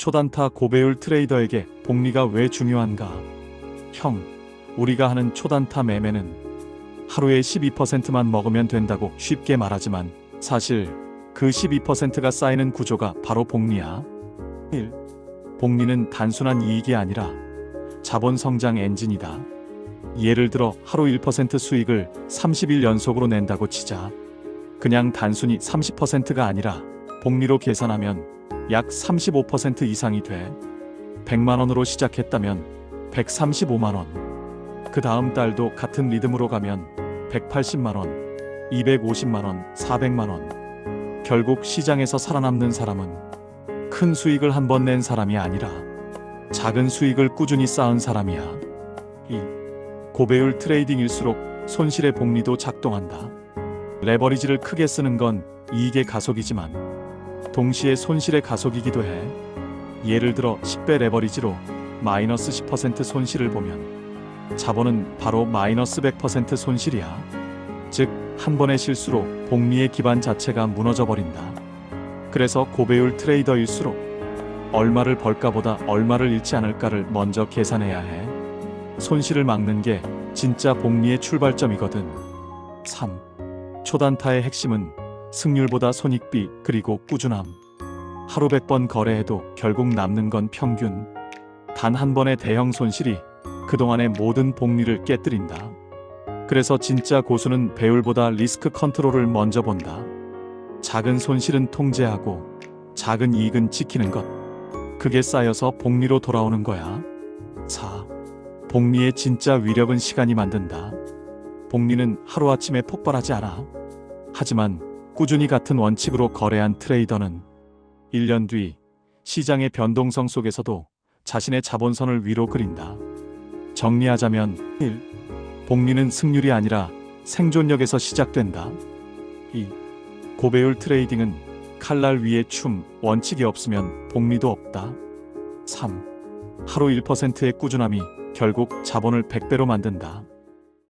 초단타 고배율 트레이더에게 복리가 왜 중요한가? 형, 우리가 하는 초단타 매매는 하루에 12%만 먹으면 된다고 쉽게 말하지만 사실 그 12%가 쌓이는 구조가 바로 복리야. 1. 복리는 단순한 이익이 아니라 자본 성장 엔진이다. 예를 들어 하루 1% 수익을 30일 연속으로 낸다고 치자. 그냥 단순히 30%가 아니라 복리로 계산하면 약 35% 이상이 돼. 100만 원으로 시작했다면 135만 원. 그 다음 달도 같은 리듬으로 가면 180만 원, 250만 원, 400만 원. 결국 시장에서 살아남는 사람은 큰 수익을 한 번 낸 사람이 아니라 작은 수익을 꾸준히 쌓은 사람이야. 이 고배율 트레이딩일수록 손실의 복리도 작동한다. 레버리지를 크게 쓰는 건 이익의 가속이지만 동시에 손실의 가속이기도 해. 예를 들어 10배 레버리지로 마이너스 10% 손실을 보면 자본은 바로 마이너스 100% 손실이야. 즉, 한 번의 실수로 복리의 기반 자체가 무너져 버린다. 그래서 고배율 트레이더일수록 얼마를 벌까보다 얼마를 잃지 않을까를 먼저 계산해야 해. 손실을 막는 게 진짜 복리의 출발점이거든. 3. 초단타의 핵심은 승률보다 손익비 그리고 꾸준함. 하루 100번 거래해도 결국 남는 건 평균. 단 한 번의 대형 손실이 그동안의 모든 복리를 깨뜨린다. 그래서 진짜 고수는 배율보다 리스크 컨트롤을 먼저 본다. 작은 손실은 통제하고 작은 이익은 지키는 것. 그게 쌓여서 복리로 돌아오는 거야. 4. 복리의 진짜 위력은 시간이 만든다. 복리는 하루아침에 폭발하지 않아. 하지만 꾸준히 같은 원칙으로 거래한 트레이더는 1년 뒤 시장의 변동성 속에서도 자신의 자본선을 위로 그린다. 정리하자면 1. 복리는 승률이 아니라 생존력에서 시작된다. 2. 고배율 트레이딩은 칼날 위에 춤, 원칙이 없으면 복리도 없다. 3. 하루 1%의 꾸준함이 결국 자본을 100배로 만든다.